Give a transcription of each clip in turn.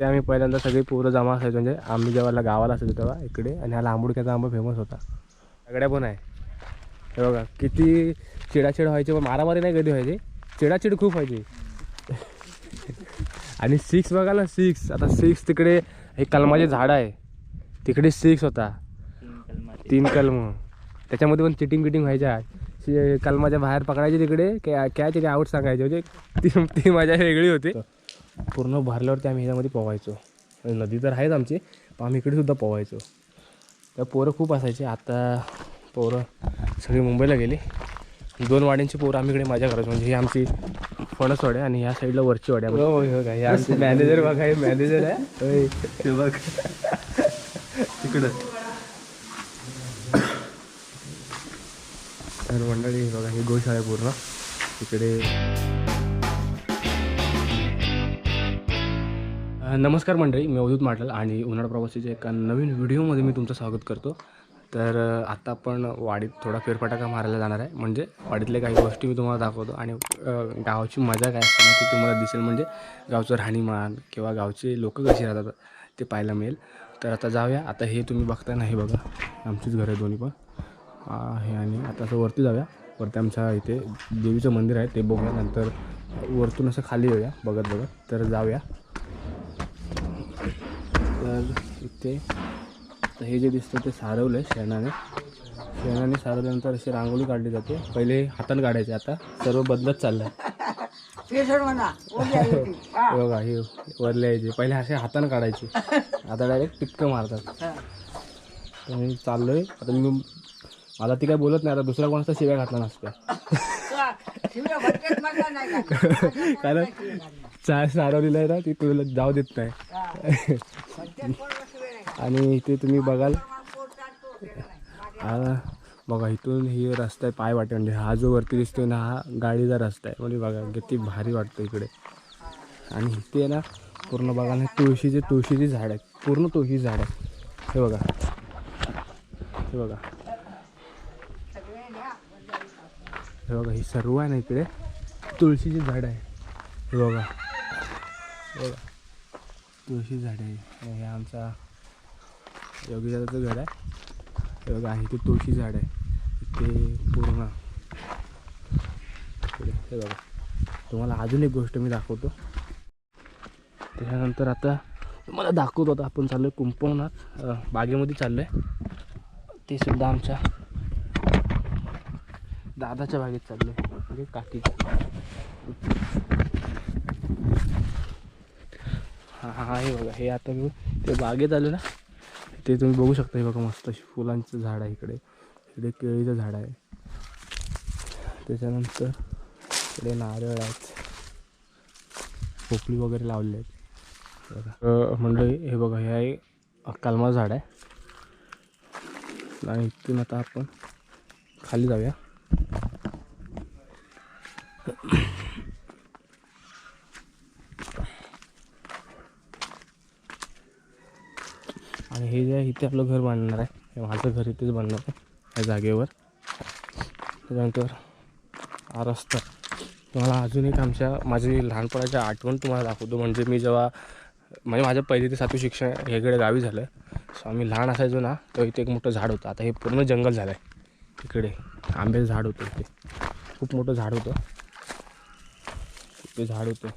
ते आम्ही पहिल्यांदा सगळी पोरं जमा असायचो. म्हणजे आम्ही जेव्हा गावाला असायचो तेव्हा इकडे आणि हा लांबुडक्याचा आंबा फेमस होता. सगळ्या पण आहे. हे बघा किती चिडाचिड व्हायची पण मारामारी नाही कधी व्हायची. चिडाचिड खूप व्हायची. आणि सिक्स बघा ना सिक्स आता सिक्स तिकडे हे कलमाचे झाड आहे. तिकडे सिक्स होता. तीन कलम. त्याच्यामध्ये पण चिटिंग बिटिंग व्हायच्या. कलमाच्या बाहेर पकडायचे तिकडे काय काय ते आऊट सांगायचे. म्हणजे ती ती मजा वेगळी होती. पूर्ण भरल्यावरती आम्ही ह्याच्यामध्ये पोवायचो म्हणजे नदी तर आहेच आमची पण आम्ही इकडे सुद्धा पोवायचो तर पोरं खूप असायचे. आता पोरं सगळी मुंबईला गेली. दोन वाड्यांची पोरं आम्ही इकडे मजा करायचो म्हणजे ही आमची फणसवाडी आहे आणि ह्या साईडला वरची वाड्या हे आमचे मॅनेजर बघा हे मॅनेजर आहे. बघ. तिकडं तर मंडळी हे बघा ही गोशाळा पूर्ण. तिकडे नमस्कार मंडळी मी अवधूत माटल आणि उन्हाळा प्रवासीच्या एका नवीन व्हिडिओमध्ये मी तुमचं स्वागत करतो. तर आता आपण वाडीत थोडा फेरफटाका मारायला जाणार आहे. म्हणजे वाडीतल्या काही गोष्टी मी तुम्हाला दाखवतो आणि गावाची मजा काय असते ना ती तुम्हाला दिसेल. म्हणजे गावचं राहणीमान किंवा गावचे लोक कशी राहतात ते पाहायला मिळेल. तर आता जाऊया. आता हे तुम्ही बघताय नाही बघा. आमचीच घर आहे दोन्ही पण. हे आणि आता असं वरती जाऊया. वरती आमच्या इथे देवीचं मंदिर आहे ते बघूया. नंतर वरतून असं खाली येऊया बघत बघत. तर जाऊया. इथे. हे जे दिसतं ते सारवलं आहे शेणाने. शेणाने सारवल्यानंतर अशी रांगोळी काढली जाते. पहिले हाताने काढायचे आता सर्व बदलत चाललं आहे. हा. बघा हे वरले यायचे पहिले असे हाताने काढायचे. आता डायरेक्ट टिपकं मारतात. हा. तर मी चाललो आहे आता मी मला ती काय बोलत नाही. आता दुसऱ्या कोणाचा शिव्या घातला नसत्या? कारण चाय सारवलेलं आहे ना ती तुला जाऊ देत नाही. आणि इथे तुम्ही बघाल. बघा इथून हे रस्ता आहे पाय वाटे म्हणजे हा जो वरती दिसतोय ना हा गाडीचा रस्ता आहे. म्हणजे बघा किती भारी वाटतं इकडे. आणि इथे आहे ना पूर्ण बघा ना तुळशीचे तुळशीची झाड आहेत. पूर्ण तुळशी झाड आहे हे बघा. हे बघा. हे बघा ही सर्व आहे ना इकडे. तुळशीची झाड आहे हे बघा. बघा. तुळशी झाड आहे. हे आमचा योगीदाचं घर आहे. हे बघा ते तुळशी झाड आहे. ते पूर्ण. हे बघा. तुम्हाला अजून एक गोष्ट मी दाखवतो. त्याच्यानंतर आता तुम्हाला दाखवतो आता आपण चाललो आहे कुंपवनात बागेमध्ये चाललो आहे ते सुद्धा आमच्या दादाच्या बागेत चाललो आहे म्हणजे काकीच्या. हां हां हे बघा हे आता मी ते बागेत आलो ना. ते तुम्ही बघू शकता हे बघा मस्त अशी फुलांचं झाड आहे इकडे. इकडे केळीचं झाड आहे. त्याच्यानंतर इकडे नारळ आहेत. पोपळी वगैरे लावले आहेत. बघा. मंडळी हे बघा हे आहे कलमा झाड आहे. आणि इथून आता आपण खाली जाऊया आणि हे जे आहे इथे आपलं घर बांधणार आहे. माझं घर इथेच बांधणार आहे या जागेवर. त्याच्यानंतर हा रस्ता तुम्हाला अजून एक आमच्या माझी लहानपणाच्या आठवण तुम्हाला दाखवतो. म्हणजे मी जेव्हा म्हणजे माझं पहिले ते सातवी शिक्षण हेकडे गावी झालं सो आम्ही लहान असायचो ना तर इथे एक मोठं झाड होतं. आता हे पूर्ण जंगल झालं आहे इकडे. आंब्याचं झाड होतं इथे. खूप मोठं झाड होतं. ते झाड होतं.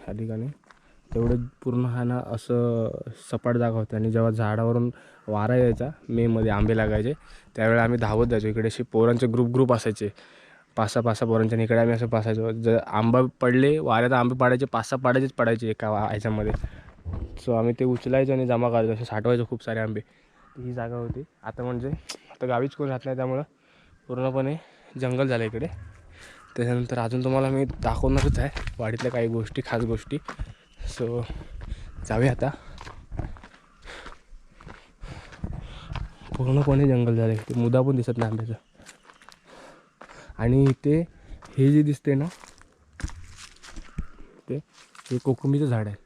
ह्या ठिकाणी. तेवढं पूर्ण हा ना असं सपाट जागा होती आणि जेव्हा झाडावरून वारा यायचा मेमध्ये आंबे लागायचे त्यावेळेला आम्ही धावत जायचो. इकडे असे पोरांचे ग्रुप ग्रुप असायचे. पाच सहा पाच सहा पोरांच्या आणि इकडे आम्ही असं पासायचो जर आंबा पडले वाऱ्यात आंबे पाडायचे पाच सहा पाडायचेच पडायचे एका वा- ह्याच्यामध्ये. सो आम्ही ते उचलायचो आणि जमा करायचो. असे साठवायचो खूप सारे आंबे. ही जागा होती. आता म्हणजे आता गावीच कोण राहत नाही त्यामुळं पूर्णपणे जंगल झालं इकडे. त्याच्यानंतर अजून तुम्हाला मी दाखवणारच आहे. वाडीतल्या काही गोष्टी खास गोष्टी. सो जाऊया आता. पूर्णपणे जंगल झालं. आहे ते मुदा पण दिसत नाही आंब्याचं. आणि इथे हे जे दिसते ना ते हे कोकमीचं झाड आहे.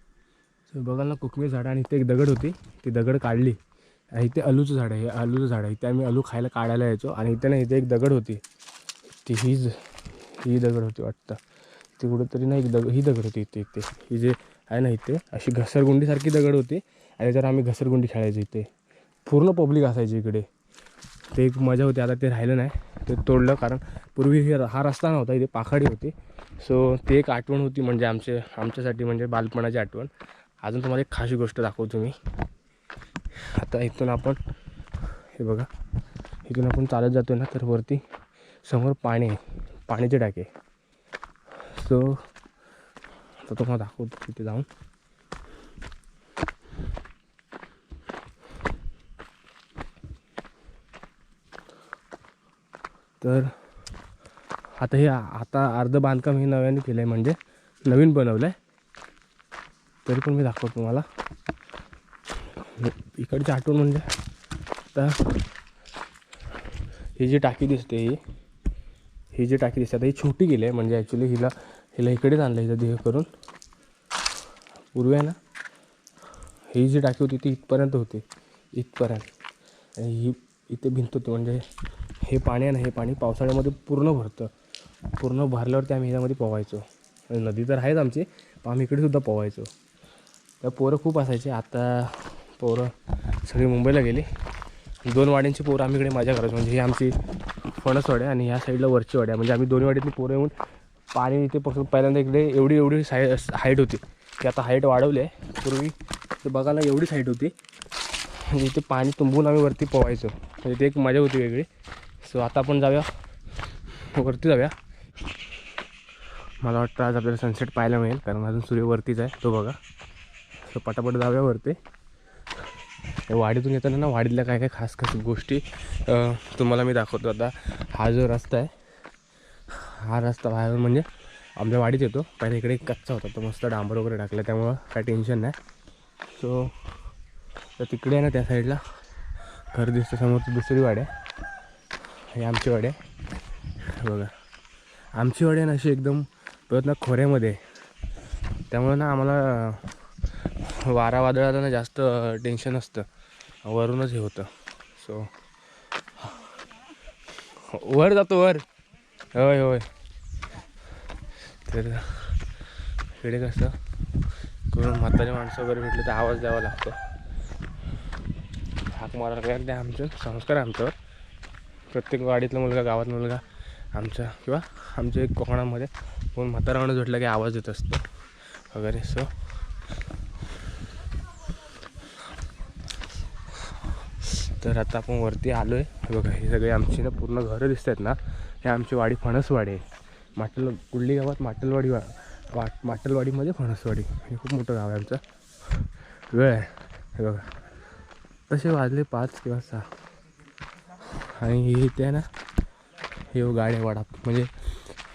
सो बघाल ना कोकमी झाड आणि इथे एक दगड होती. ती दगड काढली. आणि इथे अलूचं झाड आहे. हे अलूचं झाड आहे. इथे आम्ही अलू खायला काढायला यायचो. आणि इथे ना इथे एक दगड होती. ती हीच ही दगड होती वाटतं. ती कुठेतरी ना एक दग ही दगड होती इथे इथे. ही जे आहे ना इथे. अशी घसरगुंडीसारखी दगड होती. आणि त्याच्यावर आम्ही घसरगुंडी खेळायचो इथे. पूर्ण पब्लिक असायची इकडे. ते एक मजा होती. आता ते राहिलं नाही. ते तोडलं कारण पूर्वी हे हा रस्ता नव्हता. इथे पाखाडी होती. सो ते एक आठवण होती म्हणजे आमचे आमच्यासाठी म्हणजे बालपणाची आठवण. अजून तुम्हाला एक खाशी गोष्ट दाखवतो मी. आता इथून आपण हे बघा. इथून आपण चालत जातो ना तर वरती समोर पाणी आहे. पाण्याचे टाके. सो आता तुम्हाला दाखवतो तिथे जाऊन तर आता हे आता अर्ध बांधकाम हे नव्याने केलं आहे म्हणजे नवीन बनवलं आहे तरी पण मी दाखवतो तुम्हाला. इकडची आठवण म्हणजे आता ही जी टाकी दिसते ही ही जी टाकी दिसते आता ही छोटी गेली आहे म्हणजे ॲक्च्युली हिला हिला इकडेच आणलं इथं देह करून. पूर्वी आहे ना ही जी टाकी होती ती इथपर्यंत होती. इथपर्यंत. आणि ही इथे भिंत होती म्हणजे हे पाणी आहे ना हे पाणी पावसाळ्यामध्ये पूर्ण भरतं. पूर्ण भरल्यावरती आम्ही ह्याच्यामध्ये पोवायचो नदी तर आहेच आमची पण आम्ही इकडे सुद्धा पोवायचो तर पोरं खूप असायचे. आता पोरं सगळी मुंबईला गेली. दोन वाड्यांची पोरं आम्ही इकडे मजा करायचो म्हणजे ही आमची फणसवाड्या आणि ह्या साईडला वरची वाड्या म्हणजे आम्ही दोन्ही वाड्यातली पोरं येऊन पाणी इथे पासून पहिल्यांदा इकडे एवढी एवढी साय हाईट होती. की आता हाईट वाढवली आहे. पूर्वी ते बघायला एवढीच हाईट होती. म्हणजे इथे पाणी तुंबून आम्ही वरती पोवायचो म्हणजे ते एक मजा होती वेगळी. सो आता आपण जाऊया. वरती जाऊया. मला वाटतं आज आपल्याला सनसेट पाहायला मिळेल. कारण अजून सूर्य वरतीच आहे. तो बघा. सो पटापट जाऊया वरती. वाडीतून येताना ना वाडीतल्या काय काय खास खास गोष्टी तुम्हाला मी दाखवतो आता. हा जो रस्ता आहे हा रस्ता बाहेर म्हणजे आमच्या वाडीत येतो. पहिले इकडे कच्चा होता. तो मस्त डांबर वगैरे टाकला. त्यामुळं काय टेन्शन नाही. सो तर तिकडे आहे ना त्या साईडला घर दिसतं. समोरची दुसरी वाडी आहे. ही आमची वाडी आहे. बघा. आमची वाडी आहे ना अशी एकदम परत ना खोऱ्यामध्ये आहे. त्यामुळं ना आम्हाला वारा वादळाला ना जास्त टेन्शन असतं. वरूनच हे होतं. सो वर जातो वर. होय होय. तर इकडे कसं? करून म्हातारे माणसं वगैरे भेटले तर आवाज द्यावा लागतो. हाक मारायला काय ते आमचं संस्कार आमचं आमच्यावर. प्रत्येक वाडीतला मुलगा गावात मुलगा आमच्या किंवा आमच्या एक कोकणामध्ये कोण म्हातारा माणूस भेटला की आवाज देत असतो. वगैरे सो तर आता आपण वरती आलो आहे बघा हे सगळे आमची ना पूर्ण घरं दिसत आहेत ना. हे आमची वाडी फणसवाडी आहे. माटल कुडली गावात माटलवाडी वा वाट माटलवाडीमध्ये फणसवाडी हे खूप मोठं गाव आहे आमचं. वेळ आहे. हे बघा. तसे वाजले पाच किंवा सहा. आणि इथे आहे ना हे हो गाडी वाडा म्हणजे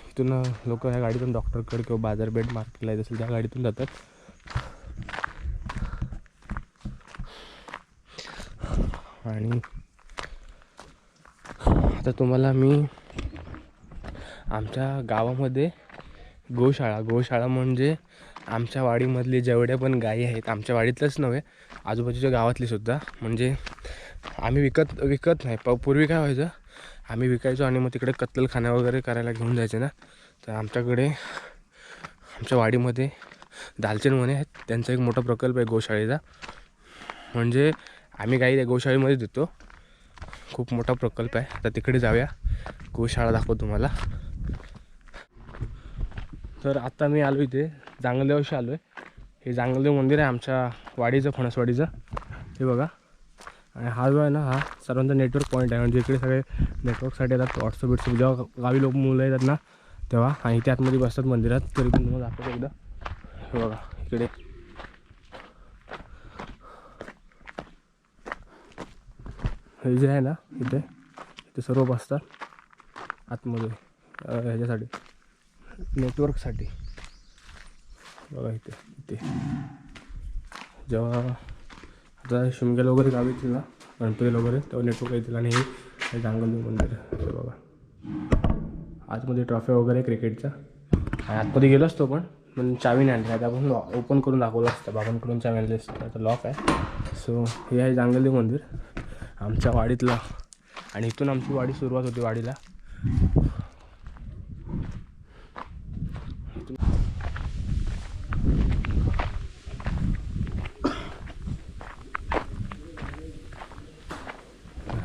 इथून लोक ह्या गाडीतून डॉक्टरकडे किंवा बाजारपेठ मार्केटला येत असेल त्या गाडीतून जातात. आणि आता तुम्हाला मी आमच्या गावामध्ये गोशाळा. गोशाळा म्हणजे आमच्या वाडीमधले जेवढ्या पण गायी आहेत आमच्या वाडीतलंच नव्हे आजूबाजूच्या गावातली सुद्धा. म्हणजे आम्ही विकत विकत नाही प पूर्वी काय व्हायचं आम्ही विकायचो आणि मग तिकडे कत्तलखाना वगैरे करायला घेऊन जायचे ना. तर आमच्याकडे आमच्या वाडीमध्ये दालचन म्हणे आहेत त्यांचा एक मोठा प्रकल्प आहे गोशाळेचा. म्हणजे आम्ही गाई त्या गोशाळेमध्ये देतो. खूप मोठा प्रकल्प आहे. तर तिकडे जाऊया. गोशाळा दाखवतो तुम्हाला. तर आता मी आलो इथे जांगलेवशी आलो आहे हे जांगलदेव मंदिर आहे आमच्या वाडीचं फणसवाडीचं हे बघा. आणि हा जो आहे ना हा सर्वांचा नेटवर्क पॉईंट आहे. म्हणजे इकडे सगळे नेटवर्कसाठी येतात व्हॉट्सअप बिट्सअप जेव्हा गावी लोक मुलं येतात ना तेव्हा. आणि इथे आतमध्ये बसतात मंदिरात. तरी पण तुम्हाला दाखवतो एकदा. हे बघा इकडे. हे जे आहे ना इथे इथे सर्व बसतात. आतमध्ये ह्याच्यासाठी. नेटवर्कसाठी बघा इथे इथे. जेव्हा आता शिमग्याला वगैरे गावी येतील ना गणपतीला वगैरे तेव्हा नेटवर्क येतील. आणि हे जांगलदेव मंदिर हे बघा. आतमध्ये ट्रॉफी वगैरे क्रिकेटचा आणि आतमध्ये गेलो असतो पण पण चावी नाही आणली. आता आपण ओपन करून दाखवलं असतं. बाबांकडून चावी आणली असतं. आता लॉक आहे. सो हे आहे जांगलदेव मंदिर. आमच्या वाडीतला. आणि इथून आमची वाडी सुरुवात होती वाडीला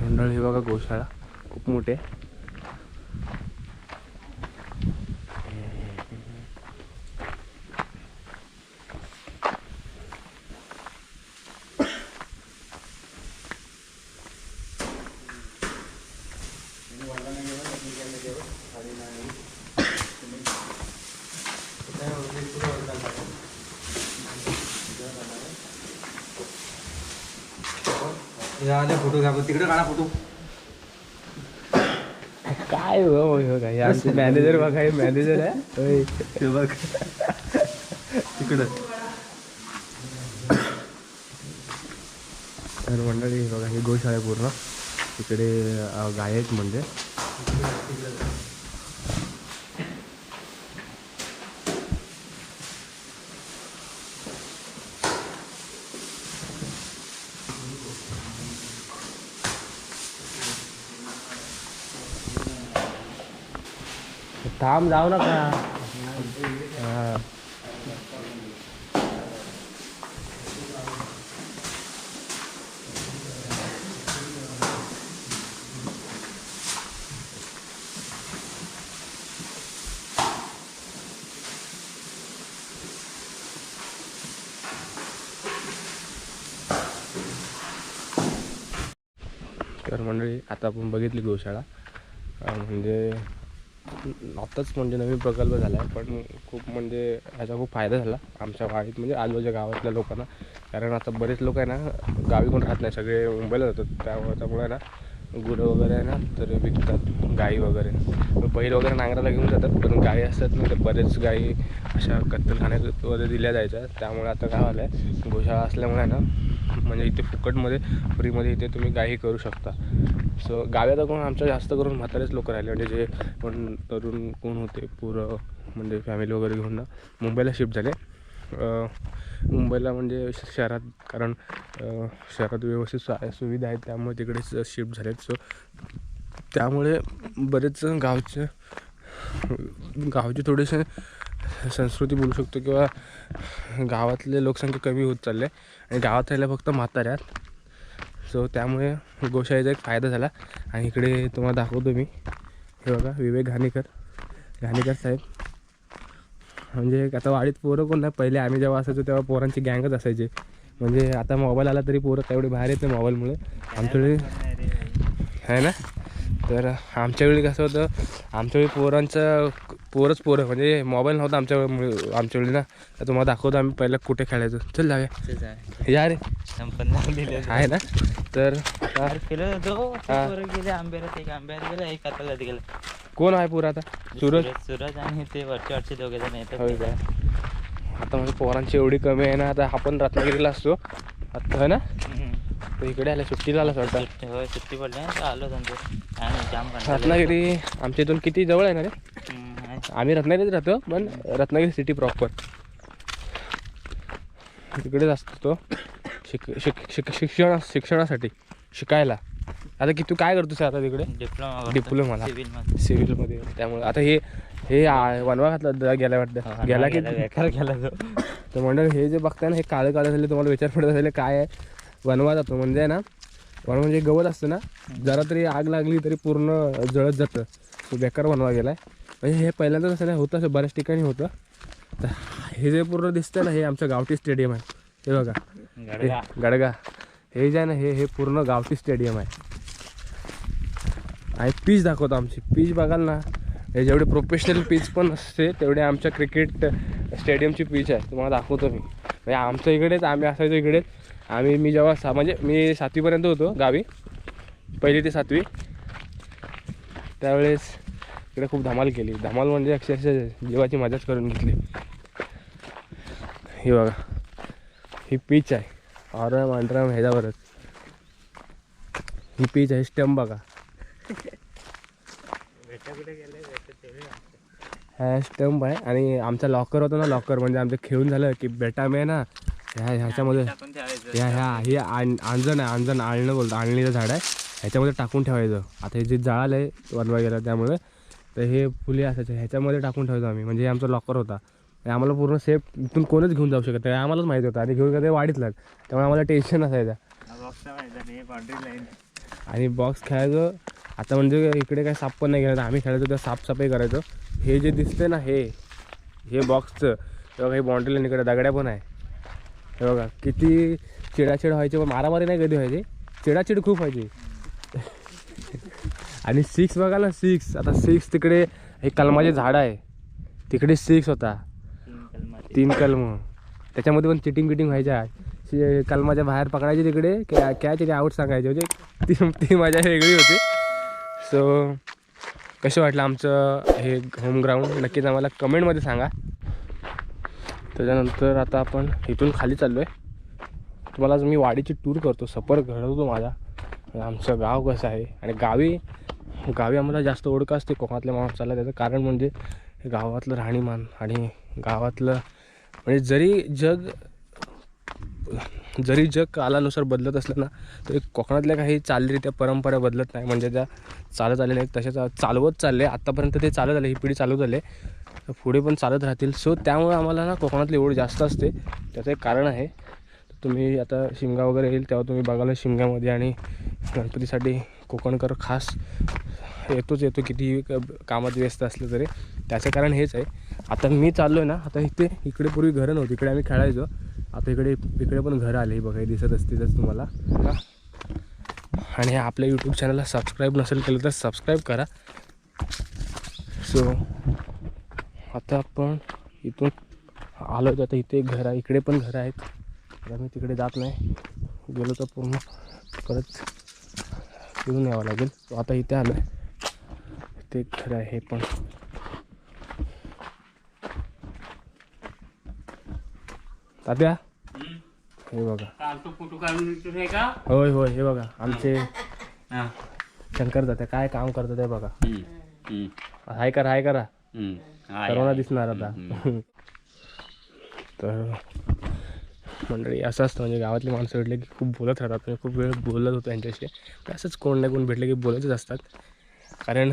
मंडळ हे बघा गोशाळा खूप मोठी झाले फोटो घ्या तिकडे काढा फोटो. काय हो हो, हो आमचे मॅनेजर बघा हे मॅनेजर आहे. ते बघ. तिकडं तर मंडळी बघा हे गोशाळा पूर्ण. तिकडे गाय आहेत म्हणजे. थांब जाऊ नका. हा तर मंडळी आता आपण बघितली गोशाळा. म्हणजे आत्ताच म्हणजे नवीन प्रकल्प झाला आहे पण खूप म्हणजे ह्याचा खूप फायदा झाला आमच्या वाडीत म्हणजे आजूबाजूच्या गावातल्या लोकांना. कारण आता बरेच लोक आहे ना गावी कोण राहत नाही सगळे मुंबईला जातात. त्यामुळे त्यामुळे ना गुरं वगैरे आहे ना तर विकतात गाई वगैरे. बैल वगैरे नांगराला घेऊन जातात पण गाई असतात ना तर बरेच गाई अशा कत्तलखान्यात वगैरे दिल्या जायच्या. त्यामुळे आता काय झालं आहे गोशाळा असल्यामुळे ना म्हणजे इथे फुकटमध्ये फ्रीमध्ये इथे तुम्ही गाई करू शकता. सो गावात कोण आमच्या जास्त करून म्हातारेच लोक राहिले. म्हणजे जे पण तरुण कोण होते पुरं म्हणजे फॅमिली वगैरे घेऊन ना मुंबईला शिफ्ट झाले. मुंबईला म्हणजे श- शहरात कारण शहरात व्यवस्थित सुविधा आहेत त्यामुळे तिकडेच शिफ्ट झालेत. सो त्यामुळे बरेच गावचे गावचे थोडेसे संस्कृती बोलू शकतो किंवा गावातले लोकसंख्या कमी होत चालले आणि गावात राहिल्या फक्त म्हाताऱ्यात सो त्यामुळे गोशाळेचा एक फायदा झाला. आणि इकडे तुम्हाला दाखवतो मी. हे बघा विवेक घाणेकर. घाणेकर साहेब. म्हणजे आता वाडीत पोरं कोण नाही. पहिले आम्ही जेव्हा असायचो तेव्हा पोरांची गँगच असायची. म्हणजे आता मोबाईल आला तरी पोरं तेवढे बाहेर येते मोबाईलमुळे. आमच्याकडे आहे ना? तर आमच्या वेळी कसं होतं आमच्या वेळी पोरांचं पोरच पोरं. म्हणजे मोबाईल नव्हता आमच्या आमच्या वेळी ना. तर तुम्हाला दाखवतो आम्ही पहिलं कुठे खेळायचो. चल जाऊया. या रे. आहे ना? तर कोण आहे पोरं आता? सूरज? सूरज आणि ते वरचे वरचे दोघे जण येतात आता म्हणजे पोरांची एवढी कमी आहे ना आता आपण रत्नागिरीला असतो. आता है ना. तर इकडे आल्या सुट्टीला आला वाटतं. सुट्टी पडली आलो. रत्नागिरी आमच्या इथून किती जवळ आहे ना रे. आम्ही रत्नागिरीत राहतो पण रत्नागिरी सिटी प्रॉपर तिकडेच असतो तो शिक शिक शिक शिक्षण शिक्षणासाठी शिकायला. आता की तू काय करतोस आता तिकडे? डिप्लोमा डिप्लोमाला. सिव्हिलमध्ये. सिव्हिलमध्ये त्यामुळे आता हे हे वनवा घातला गेला वाटतं. गेला की बेकार गेला तो. तर मंडळ हे जे बघताय ना हे काळं काळं झाले तुम्हाला विचार पडत असेल काय आहे? वनवा जातो. म्हणजे ना वनवा म्हणजे गवत असतं ना जरा तरी आग लागली तरी पूर्ण जळत जातं. तो बेकार बनवा गेलाय. म्हणजे हे पहिल्यांदा कसं नाही होतं असं बऱ्याच ठिकाणी होतं. तर हे जे पूर्ण दिसतं ना हे आमचं गावठी स्टेडियम आहे. हे बघा. गडगा. गडगा. हे जे आहे ना हे हे पूर्ण गावठी स्टेडियम आहे. आणि पीच दाखवतो आमची. पीच बघाल ना हे जेवढे प्रोफेशनल पीच पण असते तेवढे आमच्या क्रिकेट स्टेडियमची पीच आहे. तुम्हाला दाखवतो मी. म्हणजे आमच्या इकडेच आम्ही असायचो इकडेच. आम्ही मी जेव्हा सा म्हणजे मी सातवीपर्यंत होतो गावी. पहिली ते सातवी. त्यावेळेस इकडे खूप धमाल केली. धमाल म्हणजे अक्षरशः जीवाची मजाच करून घेतली. ही बघा. ही पीच आहे. ऑरम अंडरम ह्याच्यावरच. ही पीच आहे स्टंप बघा. हा स्टंप आहे. आणि आमचा लॉकर होता ना लॉकर म्हणजे आमचं खेळून झालं की बेटा मे ना ह्या ह्याच्यामध्ये. ह्या ह्या हे आण आंजण आहे. आंजण आळणं बोलतो. आळणीचं झाड आहे. ह्याच्यामध्ये टाकून ठेवायचं. आता हे जे जाळ आहे वनवा गेला त्यामुळे तर हे फुले असायचे. ह्याच्यामध्ये टाकून ठेवायचो आम्ही. म्हणजे आमचा लॉकर होता. आणि आम्हाला पूर्ण सेफ इथून कोणच घेऊन जाऊ शकत नाही. आम्हालाच माहिती होतं. आणि घेऊन का ते वाढीतलाच त्यामुळे आम्हाला टेन्शन असायचं. हे आणि बॉक्स खेळायचं. आता म्हणजे इकडे काय साप पण नाही खेळायचं आम्ही खेळायचो तर साफसफाई करायचो. हे जे दिसते ना हे हे बॉक्सचं तेव्हा काही बाउंड्री लाईन इकडे दगड्या पण आहे. हे बघा किती चिडाचिड व्हायचे. पण मारामारी नाही कधी व्हायची. चिडाचिड खूप व्हायची. आणि सिक्स बघा ना सिक्स आता सिक्स तिकडे हे कलमाचे झाड आहे. तिकडे सिक्स होता. तीन कलम. त्याच्यामध्ये पण चिटिंग बिटिंग व्हायच्या. कलमाच्या बाहेर पकडायचे तिकडे काय ते आऊट सांगायचे. म्हणजे ती ती मजा वेगळी होती. सो कसं वाटलं आमचं हे होम ग्राउंड नक्कीच आम्हाला कमेंटमध्ये सांगा. त्याच्यानंतर आता आपण इथून खाली चाललो आहे तुम्हाला मी वाडीची टूर करतो. सफर घडवतो माझा. आमचं गाव कसं आहे? आणि गावी गावी आम्हाला जास्त ओळख असते? कोकणातल्या माणसाला त्याचं कारण म्हणजे गावातलं राहणीमान आणि गावातलं म्हणजे जरी जग जरी जग कालानुसार बदलत असलं ना तरी कोकणातल्या काही चालरीत्या परंपरा बदलत नाही. म्हणजे त्या चालत आलेल्या आहेत तशाच चालवत चालले. आत्तापर्यंत ते चालत आले ही पिढी चालवत आले. पुढे पण चालत राहतील. सो त्यामुळे आम्हाला ना कोकणातली ओढ जास्त असते. त्याचं एक कारण आहे. तुम्ही आता शिमगा वगैरे येईल तेव्हा तुम्ही बघाल शिमग्यामध्ये आणि गणपतीसाठी कोकणकर खास येतोच येतो किती कामात व्यस्त असलं तरी. त्याचं कारण हेच आहे. आता मी चाललो आहे ना आता इथे इकडे पूर्वी घरं नव्हती इकडे आम्ही खेळायचो. आता इकडे इकडे पण घरं आले बघा दिसत असतीलच तुम्हाला. आणि आपल्या यूट्यूब चॅनलला सबस्क्राईब नसेल केलं तर सबस्क्राईब करा. सो आता आपण इथून आलो तर आता इथे एक घर आहे इकडे पण घरं आहेत. आता मी तिकडे जात नाही. गेलो तर पूर्ण परत फिरून यावं लागेल. तो आता इथे आलो आहे एक घर आहे हे पण. तात्या? हे बघा. फोटो काढून का? होय होय हे बघा. आमचे शंकर जाते काय काम करतात ते बघा. हाय करा हाय करा. सर्वांना दिसणार आता. तर मंडळी असं असतं म्हणजे गावातली माणसं भेटले की खूप बोलत राहतात. म्हणजे खूप वेळ बोलत होतो यांच्याशी असंच कोण ना कोण भेटले की बोलतच असतात. कारण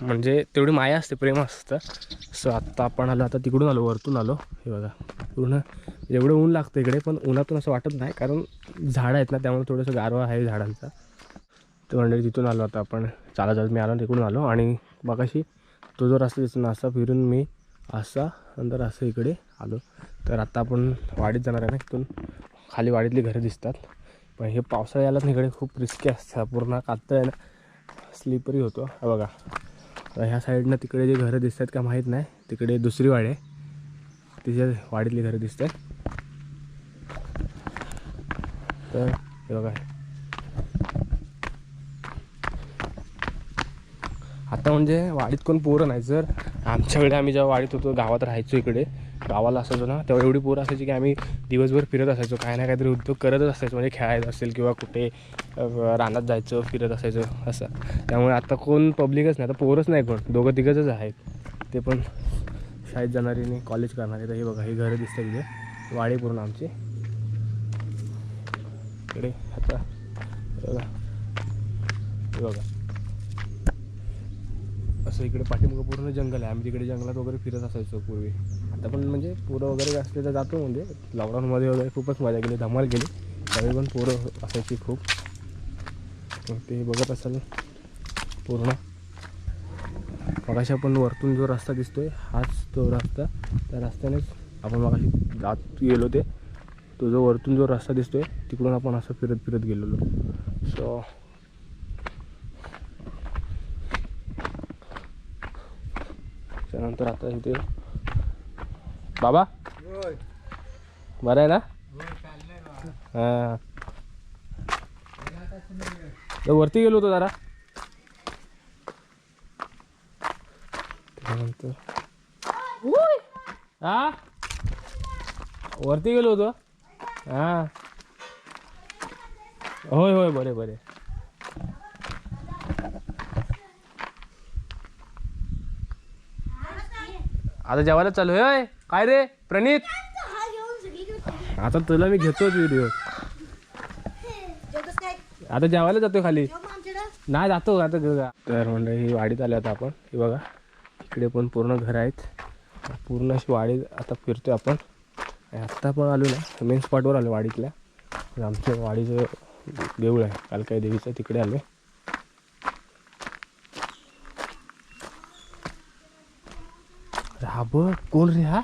म्हणजे तेवढी माया असते प्रेम असतं. सो आत्ता आपण आलो आता तिकडून आलो वरतून आलो. हे बघा पूर्ण एवढं ऊन लागतं इकडे पण उन्हातून असं वाटत नाही. कारण झाडं आहेत ना त्यामुळे थोडंसं गारवा आहे झाडांचा. तर मंडळी तिथून आलो आता आपण. चालत चालत मी आलो तिकडून आलो. आणि मगाशी तो जो रस्ता दिसतो ना असा फिरून मी असा नंतर असं इकडे. आलो. तर आता आपण वाडीत जाणार आहे ना इथून. खाली वाडीतली घरं दिसतात. पण हे पावसाळ्या आलात इकडे खूप रिस्की असतं. पूर्ण कात आहे ना. स्लिपरी होतो. बघा. तर ह्या साईडनं तिकडे जे घरं दिसतात का माहीत नाही. तिकडे दुसरी वाडी आहे. तिच्या वाडीतली घरं दिसत आहेत तर हे बघा. आता म्हणजे वाडीत कोण पोरं नाही. जर आमच्या आम्ही जेव्हा वाडीत होतो गावात राहायचो इकडे गावाला असायचो ना तेव्हा एवढी पोरं असायची की आम्ही दिवसभर फिरत असायचो. काही ना काहीतरी उद्योग करतच असायचो म्हणजे खेळायचं असेल किंवा कुठे रानात जायचं फिरत असायचो असं. त्यामुळे आता कोण पब्लिकच नाही आता पोरच नाही कोण. दोघं तिघंच आहेत. ते पण शाळेत जाणारी नाही कॉलेज करणारे. तर हे बघा ही घरं दिसतात तिथे वाडी पूर्ण आमची. इकडे आता बघा. हे बघा. असं इकडे पाठीमागं पूर्ण जंगल आहे. आम्ही तिकडे जंगलात वगैरे फिरत असायचो पूर्वी. आता पण म्हणजे पोरं वगैरे असले तर जातो म्हणजे. लॉकडाऊनमध्ये वगैरे खूपच मजा केली धमाल गेली त्यावेळी पण पोरं असायची खूप. ते बघत असाल पूर्ण. मगाशी आपण वरतून जो रस्ता दिसतोय हाच तो रस्ता. त्या रस्त्यानेच आपण मगाशी जात गेलो ते. तो जो वरतून जो रस्ता दिसतोय तिकडून आपण असं फिरत फिरत गेलेलो. सो त्यानंतर आता इथे बाबा? बरं आहे ना? हां. वरती गेलो होतो जरा. त्यानंतर. हा? वरती गेलो होतो. हां. होय होय बरे बरे. आता जेवायला चालू आहे होय? काय रे प्रणित? आता तुला मी घेतोच व्हिडिओ आता जेवायला जातो खाली. नाही जातो आता घ- तर म्हणजे ही वाडीत आले आता आपण. हे बघा इकडे पण पूर्ण घर आहेत. पूर्ण अशी वाडी आता फिरतोय आपण. आणि आत्ता पण आलो ना मेन स्पॉटवर आलो वाडीतल्या. आमच्या वाडीचं देऊळ आहे कालकाई देवीचं तिकडे आलो हा बघ कोण रे हा?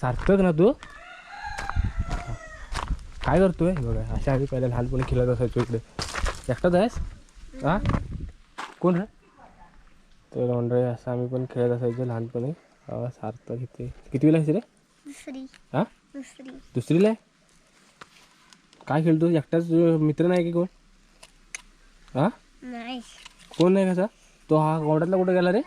सार्थक ना तू? काय करतोय? बघा अशा आम्ही पहिल्या लहानपणी खेळत असायचो इकडे. एकटाच आहेस? हा? कोण रे? तर मंडळी असं आम्ही पण खेळत असायचो लहानपणी. सार्थक इथे. कितवीला आहेस रे? दुसरी. हा? दुसरी. दुसरीला आहे? काय खेळतो? एकटाच मित्र नाही की कोण? हा? नाही. कोण नाही कसा? तो हा गोड्यातला कुठे गेला रे?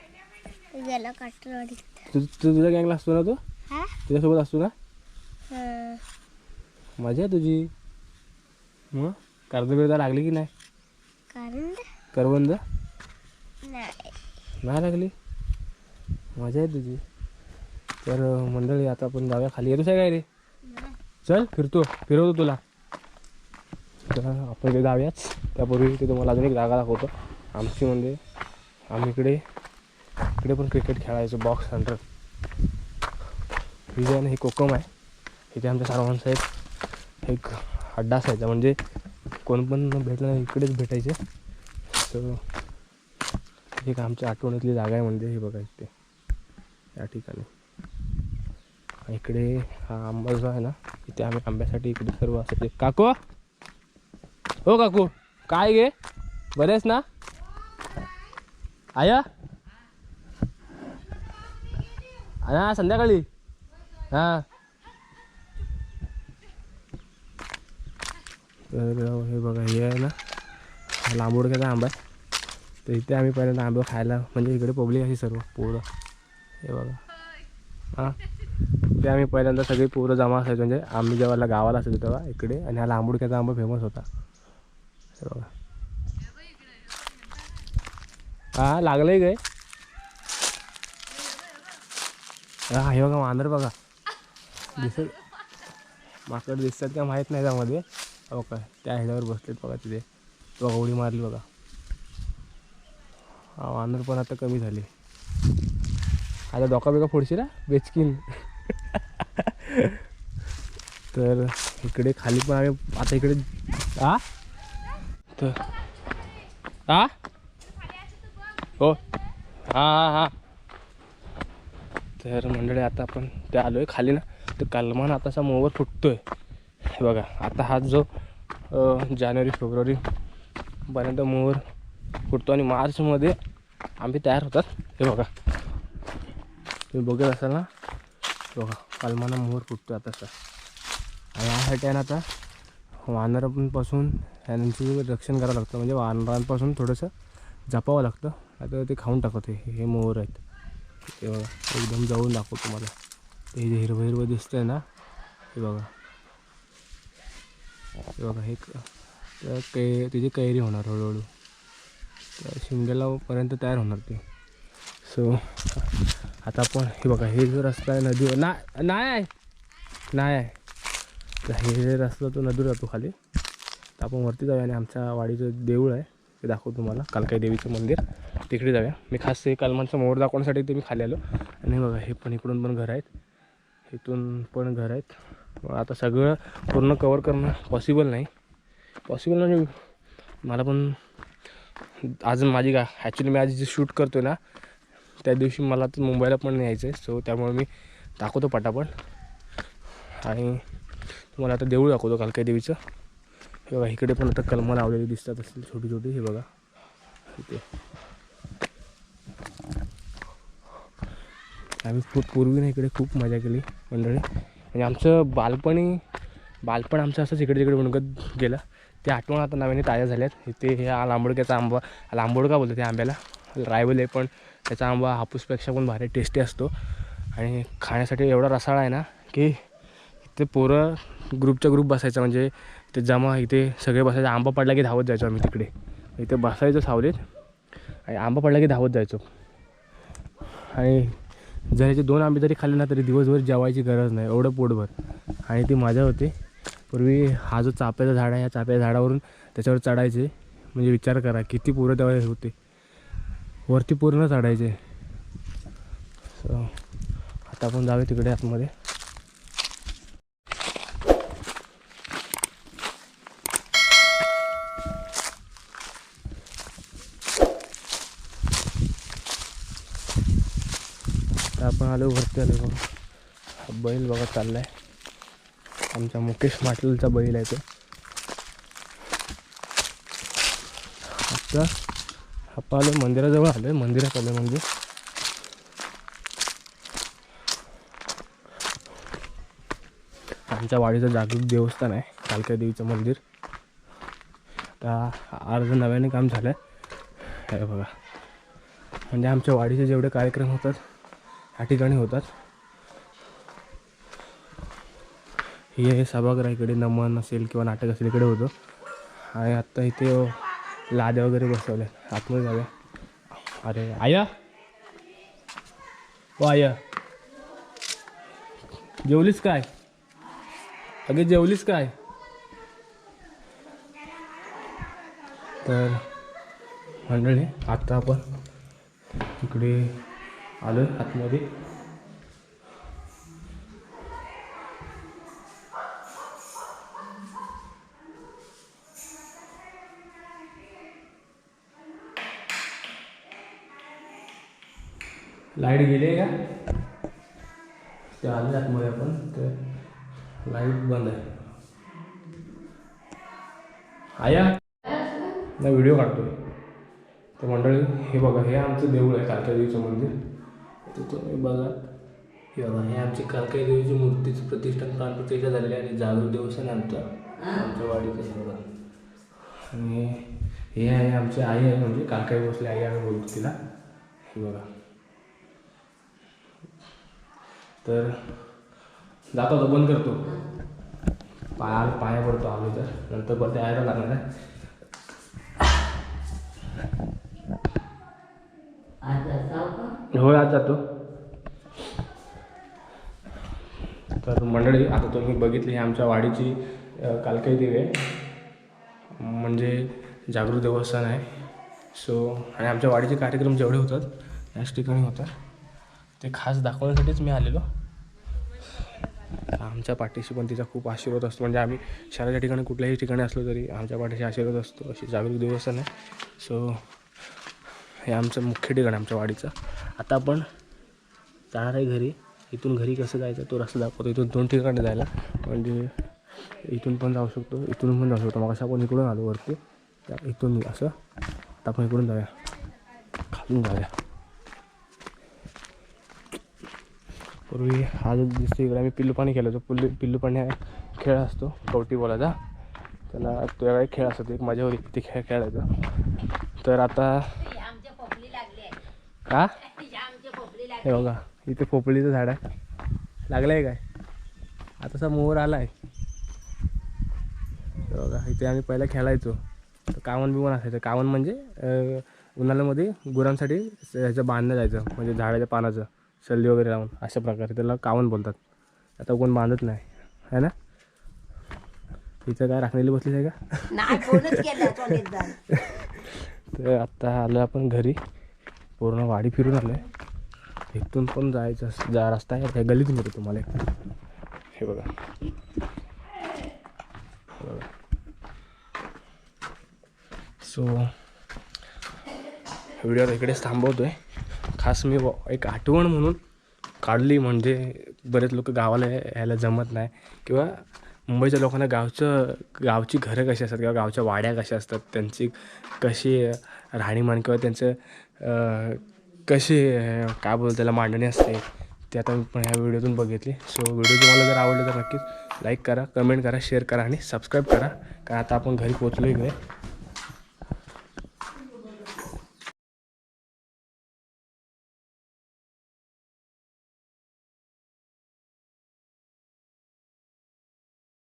गेला काटरवाडी तू तू तुझ्या गँगला असतो ना तो? हा तुझ्यासोबत असतो ना हा. मजा आहे तुझी मग कर्ज बिर्जा लागली की नाही कारण करबंद नाही नाही लागली मजा आहे तुझी तर अं, मंडळी आता आपण जाऊया खाली आहे काय रे चल फिरतो फिरवतो तुला तर आपण इथे जाऊयाच त्यापूर्वी ते तुम्हाला अजून एक जागा दाखवतो आमची म्हणजे आम्ही इकडे इकडे पण क्रिकेट खेळायचो बॉक्स हंड्रेड ही ही कोकम आहे. इथे आमच्या सर्वांचा एक एक अड्डा असायचा म्हणजे कोण पण भेटलं नाही इकडेच भेटायचे. तर एक आमच्या आठवणीतली जागा आहे म्हणजे हे बघा इथे. या ठिकाणी. इकडे हा आंबा जो आहे ना इथे आम्ही आंब्यासाठी इकडे सर्व असायचे काकू? हो काकू. काय गे? बरेच ना? आया? आया संध्याकाळी? हां. तर हे बघा हे आहे ना हा लांबोडक्याचा आंबा आहे. तर इथे आम्ही पहिल्यांदा आंबा खायला म्हणजे इकडे पब्लिक अशी सर्व पोरं. हे बघा. हां. ते आम्ही पहिल्यांदा सगळे पोरं जमा असायचो म्हणजे आम्ही जेव्हा गावाला असायचो तेव्हा इकडे आणि हा लांबोडक्याचा आंबा फेमस होता. हे बघा. लागलं आहे काय हा हे बघा वांदर बघा. दिसत माकड दिसतात का माहीत नाही त्यामध्ये. हो काय त्या ह्याच्यावर बसलेत बघा तिथे. तो बघा उडी मारली बघा. हा वानर पण आता कमी झाली. आता डोका बिका फोडशी ना बेचकीन. तर इकडे खाली पण आम्ही आता इकडे आ? तर आ? हो. हां हां हां. तर मंडळी आता आपण ते आलो आहे खाली ना. तर कलमान आताचा मोवर फुटतोय. हे बघा आता हा जो जानेवारी फेब्रुवारी पर्यंत मोवर फुटतो आणि मार्चमध्ये आंबे तयार होतात. हे बघा. तुम्ही बघत असाल ना? बघा कलमाना मोहर फुटतो आता सर आणि यासाठी आहे ना आता वानरांपासून यांचं रक्षण करावं लागतं. म्हणजे वानरांपासून थोडंसं जपावं लागतं. आता ते खाऊन टाकत हे हे मोहर आहेत. ते बघा एकदम जवळून दाखवतो तुम्हाला. ते जे हिरवं हिरवं दिसतंय ना? हे बघा. हे बघा हे क- कै त्याची कैरी होणार हळूहळू. त्या पर्यंत तयार होणार ते. सो आता आपण हे बघा हे जो रस्ता आहे नदीवर ना नाही आहे. नाही आहे. तर हे जे रस्ता तो नदीवर जातो खाली. तर आपण वरती जाऊया आणि आमच्या वाडीचं देऊळ आहे. ते दाखवतो तुम्हाला. कालकाई देवीचं मंदिर. तिकडे जाऊया. मी खास ते कलमांचं मोर दाखवण्यासाठी ते मी खाली आलो. आणि बघा हे पण इकडून पण घर आहेत. इथून पण घर आहेत. मग आता सगळं पूर्ण कवर करणं पॉसिबल नाही. पॉसिबल म्हणजे मला पण आज माझी गा ॲक्च्युली मी आज जे शूट करतो ना त्या दिवशी मला तर मुंबईला पण यायचं आहे सो त्यामुळे मी दाखवतो पटापट. आणि तुम्हाला आता देऊळ दाखवतो कालकाई देवीचं. हे बघा इकडे पण आता कलमं लावलेली दिसतात असतील छोटी छोटी हे बघा. इथे. आम्ही खूप पूर्वी ना इकडे खूप मजा केली मंडळी. म्हणजे आमचं बालपणी बालपण आमचं असंच इकडे तिकडे उणगत गेलं. ते आठवण आता नव्याने ताज्या झाल्यात. इथे ह्या लांबोडक्याचा आंबा लांबोडका बोलतो त्या आंब्याला. रायवल आहे पण त्याचा आंबा हापूसपेक्षा पण भारी टेस्टी असतो. आणि खाण्यासाठी एवढा रसाळा आहे ना की इथे पोरं ग्रुपच्या ग्रुप बसायचा. म्हणजे ते जमा इथे सगळे बसायचं. आंबा पडला की धावत जायचो आम्ही तिकडे. इथे बसायचो सावलीत आणि आंबा पडला की धावत जायचो. आणि जर याचे दोन आंबे जरी खाल्ले ना तरी दिवसभर जेवायची गरज नाही. एवढं पोटभर. आणि ती मजा होते. पूर्वी हा जो चाप्याचं झाड आहे या चाप्याच्या झाडावरून त्याच्यावर चढायचे. म्हणजे विचार करा किती पोरं तेव्हा होते. वरती पूर्ण चढायचे. सो आता आपण जाऊया तिकडे आतमध्ये. आपण आलो वरती आलो बघा. हा बैल बघा चाललाय. आमच्या मुकेश माटलचा बैल आहे तो. आता आपण आलो मंदिराजवळ आलोय मंदिरात आलोय म्हणजे. आमच्या वाडीचं जागृत देवस्थान आहे कालका देवीचं मंदिर. आता अर्ध नव्याने काम झालं आहे हे बघा. म्हणजे आमच्या वाडीचे जेवढे कार्यक्रम होतात ह्या ठिकाणी होतात. हे सभागृहा इकडे नमन असेल किंवा नाटक असेल इकडे होतं. आणि आत्ता इथे लाद्या वगैरे बसवल्या. आतमध्ये जाऊया. अरे आया? हो आया. जेवलीस काय? अगे जेवलीस काय? तर मंडळी आत्ता आपण इकडे आलं आतमध्ये लाइट गेली आहे का? ते आले आतमध्ये आपण तर लाइट बंद आहे. आया ना व्हिडिओ काढतोय. तर मंडळी हे बघा हे आमचं देऊळ आहे कालच्या देवीचं मंदिर. तर तुम्ही बघा. हे बघा हे आमची कालकाई देवीची मूर्तीचं प्रतिष्ठान प्राणप्रतिष्ठा झालेली आणि जागरूक देवस्थान आहे आमचं. आमच्या वाडीचं हे बघा. आणि हे आहे आमची आई आहे म्हणजे कालकाई बसली आई आम्ही बोलतो तिला. हे बघा. तर जातो तो बंद करतो. पाया पाया पडतो आम्ही तर. नंतर परत यायला लागणार आहे. होय आज जातो तर मंडळी आता तुम्ही बघितली ही आमच्या वाडीची कालकाई देवी. आहे म्हणजे जागृत देवस्थान आहे. सो आणि आमच्या वाडीचे कार्यक्रम जेवढे होतात त्याच ठिकाणी होतात. ते खास दाखवण्यासाठीच मी आलेलो. आमच्या पाठीशी पण तिचा खूप आशीर्वाद असतो. म्हणजे आम्ही शहराच्या ठिकाणी कुठल्याही ठिकाणी असलो तरी आमच्या पाठीशी आशीर्वाद असतो. अशी जागरूक देवस्थान आहे. सो हे आमचं मुख्य ठिकाण आहे आमच्या वाडीचं. आता आपण जाणार आहे घरी. इथून घरी कसं जायचं तो रस्ता दाखवतो. इथून दोन ठिकाणी जायला. म्हणजे इथून पण जाऊ शकतो. इथून पण जाऊ शकतो. मग असं आपण इकडून आलो वरती. त्या इथून असं. आता आपण इकडून जाऊया. खालून जाऊया. पूर्वी हा जो दिसतो इकडे आम्ही पिल्लू पाणी खेळायचो. पिल्लू पिल्लू पाणी हा खेळ असतो. कवटी बोलायचा. त्याला तो एक खेळ असतो. एक मजा होती ते खेळ खेळायचा. तर आता का? हे बघा इथे पोपळीचं झाड आहे. लागलं आहे काय? आता असा मोर आला आहे बघा इथे आम्ही पहिला खेळायचो. तर कावन बिवण असायचं. कावन म्हणजे उन्हाळ्यामध्ये गुरांसाठी ह्याचं बांधलं जायचं. म्हणजे झाडाच्या पानाचं सल्ली वगैरे लावून. अशा प्रकारे त्याला कावन बोलतात. आता कोण बांधत नाही. है ना? तिचं काय राखणीला बसलीच आहे का. तर आत्ता आलो आपण घरी. पूर्ण वाडी फिरून आलो आहे इथून पण जायचं जा रस्ता आहे. त्या गलीतून येतो तुम्हाला एक. हे बघा. बघा सो व्हिडिओ इकडेच थांबवतो आहे खास मी एक आठवण म्हणून काढली म्हणजे बरेच लोक गावाला यायला जमत नाही. किंवा मुंबईच्या लोकांना गावचं गावची घरं कशी असतात किंवा गावच्या वाड्या कशा असतात त्यांची कशी राहणीमान किंवा त्यांचं कशी काय बोल त्याला मांडणी असते ते आता मी पण ह्या व्हिडिओतून बघितली. सो व्हिडिओ तुम्हाला जर आवडले तर नक्कीच लाईक करा कमेंट करा शेअर करा आणि सबस्क्राईब करा. कारण आता आपण घरी पोचलो इकडे.